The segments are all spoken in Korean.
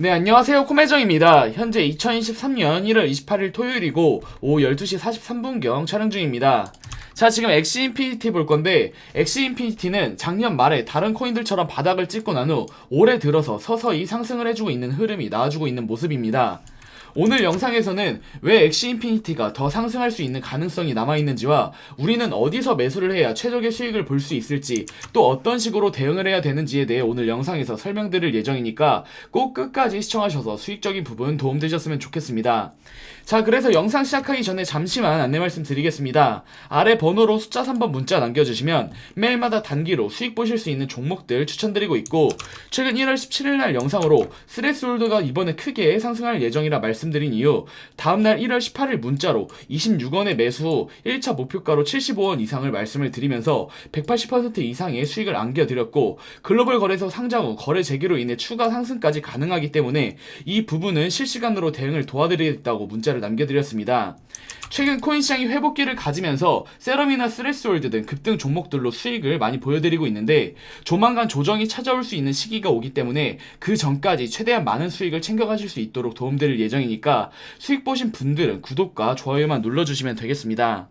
네, 안녕하세요. 코매정입니다. 현재 2023년 1월 28일 토요일이고, 오후 12시 43분경 촬영 중입니다. 자, 지금 엑시 인피니티 볼 건데, 엑시 인피니티는 작년 말에 다른 코인들처럼 바닥을 찍고 난 후, 올해 들어서 서서히 상승을 해주고 있는 흐름이 나와주고 있는 모습입니다. 오늘 영상에서는 왜 엑시 인피니티가 더 상승할 수 있는 가능성이 남아있는지와 우리는 어디서 매수를 해야 최적의 수익을 볼 수 있을지 또 어떤 식으로 대응을 해야 되는지에 대해 오늘 영상에서 설명드릴 예정이니까 꼭 끝까지 시청하셔서 수익적인 부분 도움되셨으면 좋겠습니다. 자 그래서 영상 시작하기 전에 잠시만 안내 말씀 드리겠습니다. 아래 번호로 숫자 3번 문자 남겨주시면 매일마다 단기로 수익 보실 수 있는 종목들 추천드리고 있고 최근 1월 17일 날 영상으로 스레스홀드가 이번에 크게 상승할 예정이라 말씀 드린 이후 다음날 1월 18일 문자로 26원의 매수 후 1차 목표가로 75원 이상을 말씀을 드리면서 180% 이상의 수익을 안겨드렸고 글로벌 거래소 상장 후 거래 재개로 인해 추가 상승까지 가능하기 때문에 이 부분은 실시간으로 대응을 도와드리겠다고 문자를 남겨드렸습니다. 최근 코인 시장이 회복기를 가지면서 세럼이나 스레스홀드 등 급등 종목들로 수익을 많이 보여드리고 있는데 조만간 조정이 찾아올 수 있는 시기가 오기 때문에 그 전까지 최대한 많은 수익을 챙겨가실 수 있도록 도움드릴 예정이니까 수익 보신 분들은 구독과 좋아요만 눌러주시면 되겠습니다.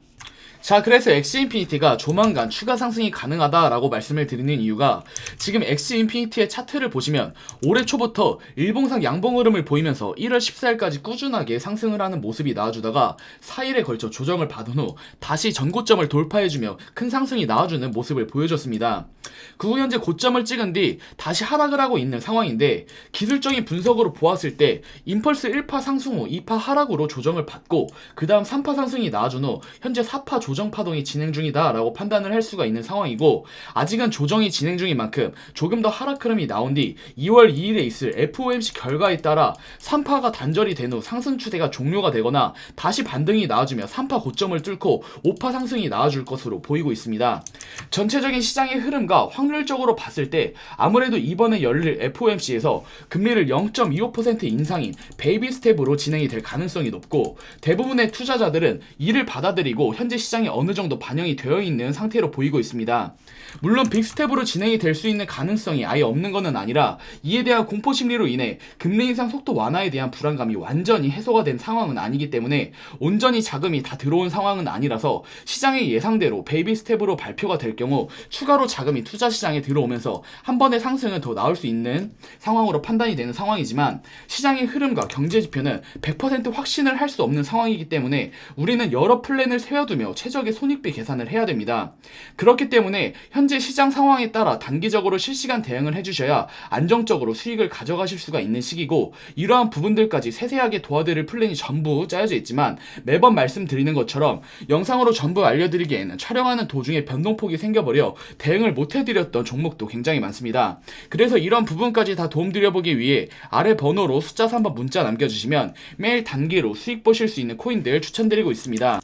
자, 그래서 엑시 인피니티가 조만간 추가 상승이 가능하다라고 말씀을 드리는 이유가 지금 엑시 인피니티의 차트를 보시면 올해 초부터 일봉상 양봉 흐름을 보이면서 1월 14일까지 꾸준하게 상승을 하는 모습이 나와주다가 4일에 걸쳐 조정을 받은 후 다시 전고점을 돌파해주며 큰 상승이 나와주는 모습을 보여줬습니다. 그 후 현재 고점을 찍은 뒤 다시 하락을 하고 있는 상황인데 기술적인 분석으로 보았을 때 임펄스 1파 상승 후 2파 하락으로 조정을 받고 그 다음 3파 상승이 나와준 후 현재 4파 조정 파동이 진행 중이다라고 판단을 할 수가 있는 상황이고 아직은 조정이 진행 중인 만큼 조금 더 하락 흐름이 나온 뒤 2월 2일에 있을 FOMC 결과에 따라 3파가 단절이 된 후 상승 추세가 종료가 되거나 다시 반등이 나와주며 3파 고점을 뚫고 5파 상승이 나와줄 것으로 보이고 있습니다. 전체적인 시장의 흐름과 확률적으로 봤을 때 아무래도 이번에 열릴 FOMC에서 금리를 0.25% 인상인 베이비 스텝으로 진행이 될 가능성이 높고 대부분의 투자자들은 이를 받아들이고 현재 시장 에 어느 정도 반영이 되어 있는 상태로 보이고 있습니다. 물론 빅스텝으로 진행이 될 수 있는 가능성이 아예 없는 것은 아니라 이에 대한 공포 심리로 인해 금리 인상 속도 완화에 대한 불안감이 완전히 해소가 된 상황은 아니기 때문에 온전히 자금이 다 들어온 상황은 아니라서 시장의 예상대로 베이비 스텝으로 발표가 될 경우 추가로 자금이 투자 시장에 들어오면서 한 번의 상승은 더 나올 수 있는 상황으로 판단이 되는 상황이지만 시장의 흐름과 경제 지표는 100% 확신을 할 수 없는 상황이기 때문에 우리는 여러 플랜을 세워두며 최적의 손익비 계산을 해야 됩니다. 그렇기 때문에 현재 시장 상황에 따라 단기적으로 실시간 대응을 해주셔야 안정적으로 수익을 가져가실 수가 있는 시기고 이러한 부분들까지 세세하게 도와드릴 플랜이 전부 짜여져 있지만 매번 말씀드리는 것처럼 영상으로 전부 알려드리기에는 촬영하는 도중에 변동폭이 생겨버려 대응을 못 해드렸던 종목도 굉장히 많습니다. 그래서 이런 부분까지 다 도움드려보기 위해 아래 번호로 숫자 3번 문자 남겨주시면 매일 단기로 수익 보실 수 있는 코인들 추천드리고 있습니다.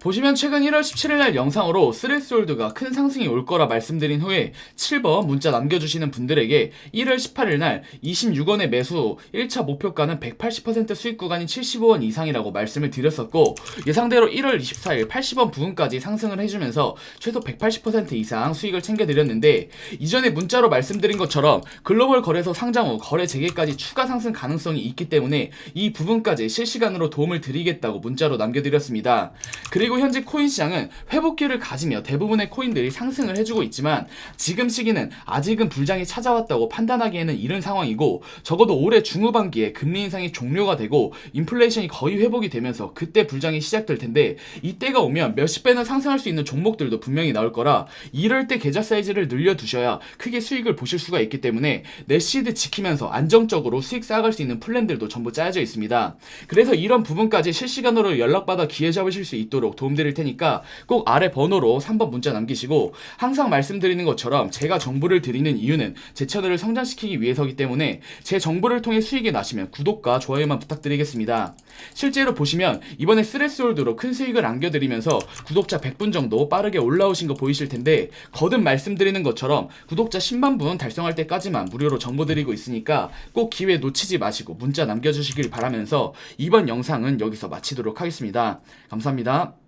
보시면 최근 1월 17일 날 영상으로 스레스홀드가 큰 상승이 올 거라 말씀드린 후에 7번 문자 남겨주시는 분들에게 1월 18일 날 26원의 매수 1차 목표가는 180% 수익 구간인 75원 이상이라고 말씀을 드렸었고 예상대로 1월 24일 80원 부근까지 상승을 해주면서 최소 180% 이상 수익을 챙겨드렸는데 이전에 문자로 말씀드린 것처럼 글로벌 거래소 상장 후 거래 재개까지 추가 상승 가능성이 있기 때문에 이 부분까지 실시간으로 도움을 드리겠다고 문자로 남겨드렸습니다. 그리고 그리고 현재 코인 시장은 회복기를 가지며 대부분의 코인들이 상승을 해주고 있지만 지금 시기는 아직은 불장이 찾아왔다고 판단하기에는 이른 상황이고 적어도 올해 중후반기에 금리 인상이 종료가 되고 인플레이션이 거의 회복이 되면서 그때 불장이 시작될 텐데 이때가 오면 몇십 배는 상승할 수 있는 종목들도 분명히 나올 거라 이럴 때 계좌 사이즈를 늘려두셔야 크게 수익을 보실 수가 있기 때문에 내시드 지키면서 안정적으로 수익 쌓아갈 수 있는 플랜들도 전부 짜여져 있습니다. 그래서 이런 부분까지 실시간으로 연락받아 기회 잡으실 수 있도록 도움드릴 테니까 꼭 아래 번호로 3번 문자 남기시고 항상 말씀드리는 것처럼 제가 정보를 드리는 이유는 제 채널을 성장시키기 위해서기 때문에 제 정보를 통해 수익이 나시면 구독과 좋아요만 부탁드리겠습니다. 실제로 보시면 이번에 스레스홀드로 큰 수익을 안겨드리면서 구독자 100분 정도 빠르게 올라오신 거 보이실 텐데 거듭 말씀드리는 것처럼 구독자 10만 분 달성할 때까지만 무료로 정보 드리고 있으니까 꼭 기회 놓치지 마시고 문자 남겨주시길 바라면서 이번 영상은 여기서 마치도록 하겠습니다. 감사합니다.